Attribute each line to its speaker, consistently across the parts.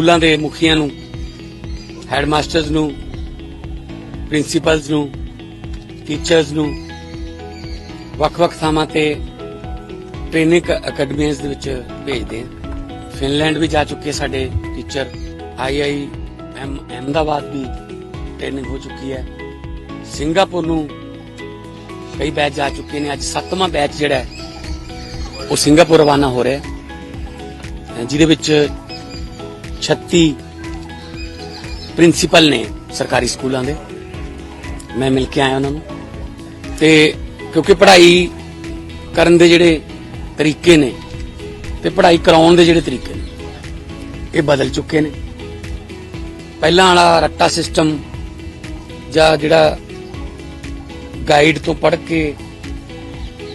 Speaker 1: ਸਕੂਲਾਂ ਦੇ ਮੁਖੀਆਂ ਨੂੰ ਹੈਡਮਾਸਟਰਸ ਨੂੰ ਪ੍ਰਿੰਸੀਪਲਸ ਨੂੰ ਟੀਚਰਸ ਨੂੰ, ਵੱਖ-ਵੱਖ ਥਾਵਾਂ ਤੇ ਟ੍ਰੇਨਿੰਗ ਅਕੈਡਮੀਆਂ ਦੇ ਵਿੱਚ ਭੇਜਦੇ ਹਾਂ ਫਿਨਲੈਂਡ ਵੀ ਜਾ ਚੁੱਕੇ ਸਾਡੇ ਟੀਚਰ ਆਈਆਈ ਐਮ ਅਹਿਮਦਾਬਾਦ ਵੀ ਟ੍ਰੇਨਿੰਗ ਹੋ ਚੁੱਕੀ ਹੈ। ਸਿੰਗਾਪੁਰ ਨੂੰ ਕਈ ਬੈਚ ਜਾ ਚੁੱਕੇ ਨੇ, ਅੱਜ ਸੱਤਵਾਂ ਬੈਚ ਜਿਹੜਾ ਉਹ ਸਿੰਗਾਪੁਰ ਰਵਾਨਾ ਹੋ ਰਿਹਾ ਹੈ। ਜਿਹਦੇ ਵਿੱਚ 36 ਪ੍ਰਿੰਸੀਪਲ ਨੇ ਸਰਕਾਰੀ ਸਕੂਲਾਂ ਦੇ। ਮੈਂ ਮਿਲ ਕੇ ਆਇਆ ਉਹਨਾਂ ਨੂੰ। ਤੇ ਕਿਉਂਕਿ ਪੜ੍ਹਾਈ ਕਰਨ ਦੇ ਜਿਹੜੇ ਤਰੀਕੇ ਨੇ ਤੇ ਪੜ੍ਹਾਈ ਕਰਾਉਣ ਦੇ ਜਿਹੜੇ ਤਰੀਕੇ ਨੇ, ਇਹ ਬਦਲ ਚੁੱਕੇ ਨੇ। ਪਹਿਲਾਂ ਵਾਲਾ ਰੱਟਾ ਸਿਸਟਮ ਜਾਂ ਜਿਹੜਾ ਗਾਈਡ ਤੋਂ ਪੜ੍ਹ ਕੇ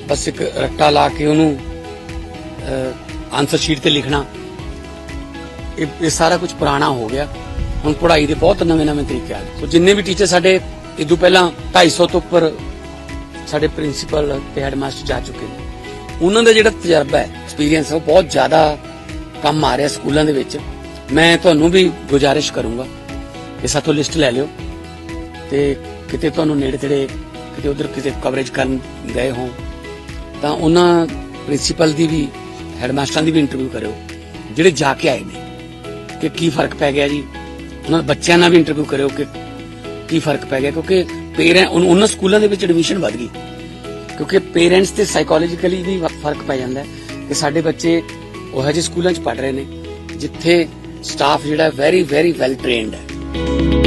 Speaker 1: ਬਸ ਇੱਕ ਰੱਟਾ ਲਾ ਕੇ ਉਹਨੂੰ ਆਨਸਰ ਸ਼ੀਟ ਤੇ ਲਿਖਣਾ ਇਹ ਇਹ ਸਾਰਾ ਕੁਝ ਪੁਰਾਣਾ ਹੋ ਗਿਆ। ਹੁਣ ਪੜ੍ਹਾਈ ਦੇ ਬਹੁਤ ਨਵੇਂ-ਨਵੇਂ ਤਰੀਕੇ ਆ ਗਏ। ਸੋ ਜਿੰਨੇ ਵੀ ਟੀਚਰ ਸਾਡੇ ਇਦੋਂ ਪਹਿਲਾਂ 250 ਤੋਂ ਉੱਪਰ ਸਾਡੇ ਪ੍ਰਿੰਸੀਪਲ ਤੇ ਹੈਡਮਾਸਟਰ ਜਾ ਚੁੱਕੇ ਨੇ। ਉਹਨਾਂ ਦਾ ਜਿਹੜਾ ਤਜਰਬਾ ਹੈ ਐਕਸਪੀਰੀਅੰਸ ਹੈ, ਉਹ ਬਹੁਤ ਜ਼ਿਆਦਾ ਕੰਮ ਆ ਰਿਹਾ ਸਕੂਲਾਂ ਦੇ ਵਿੱਚ। ਮੈਂ ਤੁਹਾਨੂੰ ਵੀ ਗੁਜ਼ਾਰਿਸ਼ ਕਰੂੰਗਾ ਕਿ ਸਾਥੋਂ ਲਿਸਟ ਲੈ ਲਿਓ ਤੇ ਕਿਤੇ ਤੁਹਾਨੂੰ ਨੇੜੇ ਤੇੜੇ ਕਿਤੇ ਉਧਰ ਕਿਤੇ ਕਵਰੇਜ ਕਰਨ ਗਏ ਹੋ ਤਾਂ ਉਹਨਾਂ ਪ੍ਰਿੰਸੀਪਲ ਦੀ ਵੀ ਹੈਡਮਾਸਟਰਾਂ ਦੀ ਵੀ ਇੰਟਰਵਿਊ ਕਰਿਓ, ਜਿਹੜੇ ਜਾ ਕੇ ਆਏ ਨੇ। ਕਿ ਕੀ ਫ਼ਰਕ ਪੈ ਗਿਆ ਜੀ? ਉਹਨਾਂ ਦੇ ਬੱਚਿਆਂ ਨਾਲ ਵੀ ਇੰਟਰਵਿਊ ਕਰਿਓ ਕਿ ਕੀ ਫ਼ਰਕ ਪੈ ਗਿਆ? ਕਿਉਂਕਿ ਪੇਰੈਂਟ ਉਹਨਾਂ ਸਕੂਲਾਂ ਦੇ ਵਿੱਚ ਐਡਮਿਸ਼ਨ ਵੱਧ ਗਈ। ਕਿਉਂਕਿ ਪੇਰੈਂਟਸ ਤੇ ਸਾਈਕੋਲੋਜੀਕਲੀ ਵੀ ਫ਼ਰਕ ਪੈ ਜਾਂਦਾ ਕਿ ਸਾਡੇ ਬੱਚੇ ਉਹ ਜਿਹੇ ਸਕੂਲਾਂ 'ਚ ਪੜ ਰਹੇ ਨੇ, ਜਿੱਥੇ ਸਟਾਫ ਜਿਹੜਾ ਵੈਰੀ ਵੈਰੀ ਵੈਲ ਟ੍ਰੇਨਡ ਹੈ।